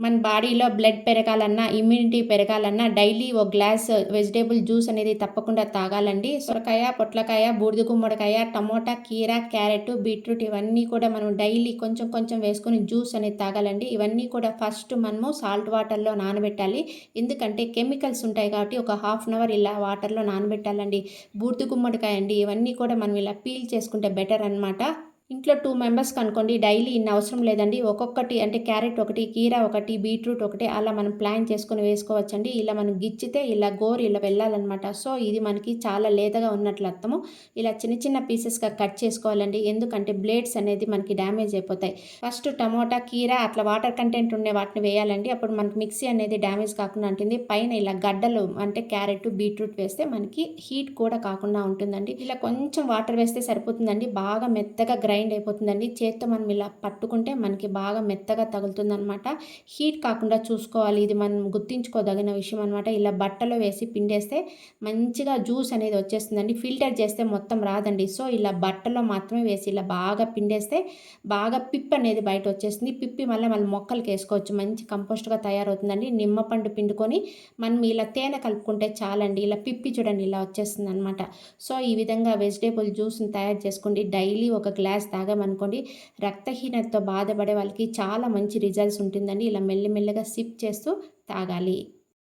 మన బాడీలో బ్లడ్ పెరగాలన్నా ఇమ్యూనిటీ పెరగాలన్నా డైలీ ఒక గ్లాస్ వెజిటేబుల్ జ్యూస్ అనేది తప్పకుండా తాగాలండి. సొరకాయ పొట్లకాయ బూడిద గుమ్మడికాయ టమోటా కీర క్యారెట్ బీట్రూట్ ఇవన్నీ కూడా మనం డైలీ కొంచెం కొంచెం వేసుకొని జ్యూస్ అనేది తాగాలండి. ఇవన్నీ కూడా ఫస్ట్ మనము సాల్ట్ వాటర్లో నానబెట్టాలి. ఎందుకంటే కెమికల్స్ ఉంటాయి కాబట్టి ఒక హాఫ్ అన్ అవర్ ఇలా వాటర్లో నానబెట్టాలండి. బూడిద గుమ్మడికాయ అండి ఇవన్నీ కూడా మనం ఇలా పీల్ చేసుకుంటే బెటర్ అనమాట ఇంట్లో టూ మెంబర్స్ కనుకోండి డైలీ ఇన్ని అవసరం లేదండి. ఒక్కొక్కటి అంటే క్యారెట్ ఒకటి కీరా ఒకటి బీట్రూట్ ఒకటి అలా మనం ప్లాన్ చేసుకొని వేసుకోవచ్చండి. ఇలా మనం గిచ్చితే ఇలా గోరు ఇలా వెళ్ళాలన్నమాట. సో ఇది మనకి చాలా లేతగా ఉన్నట్లు అర్థము. ఇలా చిన్న చిన్న పీసెస్గా కట్ చేసుకోవాలండి. ఎందుకంటే బ్లేడ్స్ అనేది మనకి డ్యామేజ్ అయిపోతాయి. ఫస్ట్ టమోటా కీరా అట్లా వాటర్ కంటెంట్ ఉండే వాటిని వేయాలండి. అప్పుడు మనకి మిక్సీ అనేది డ్యామేజ్ కాకుండా ఉంటుంది. పైన ఇలా గడ్డలు అంటే క్యారెట్ బీట్రూట్ వేస్తే మనకి హీట్ కూడా కాకుండా ఉంటుందండి. ఇలా కొంచెం వాటర్ వేస్తే సరిపోతుందండి. బాగా మెత్తగా గ్రైండ్ గ్రైండ్ అయిపోతుందండి. చేత్తో మనం ఇలా పట్టుకుంటే మనకి బాగా మెత్తగా తగులుతుంది అనమాట హీట్ కాకుండా చూసుకోవాలి. ఇది మనం గుర్తించుకోదగిన విషయం అనమాట ఇలా బట్టలో వేసి పిండేస్తే మంచిగా జ్యూస్ అనేది వచ్చేస్తుందండి. ఫిల్టర్ చేస్తే మొత్తం రాదండి. సో ఇలా బట్టలో మాత్రమే వేసి ఇలా బాగా పిండేస్తే బాగా పిప్ అనేది బయట వచ్చేస్తుంది. పిప్పి మళ్ళీ మళ్ళీ మొక్కలకి వేసుకోవచ్చు. మంచి కంపోస్ట్గా తయారవుతుందండి. నిమ్మపండు పిండుకొని మనం ఇలా తేనె కలుపుకుంటే చాలండి. ఇలా పిప్పి చూడండి ఇలా వచ్చేస్తుంది అనమాట సో ఈ విధంగా వెజిటేబుల్ జ్యూస్ని తయారు చేసుకోండి. డైలీ ఒక గ్లాస్ గ్లాస్ తాగామనుకోండి రక్తహీనతతో బాధపడే వాళ్ళకి చాలా మంచి రిజల్ట్స్ ఉంటుందండి. ఇలా మెల్లిమెల్లగా సిప్ చేస్తూ తాగాలి.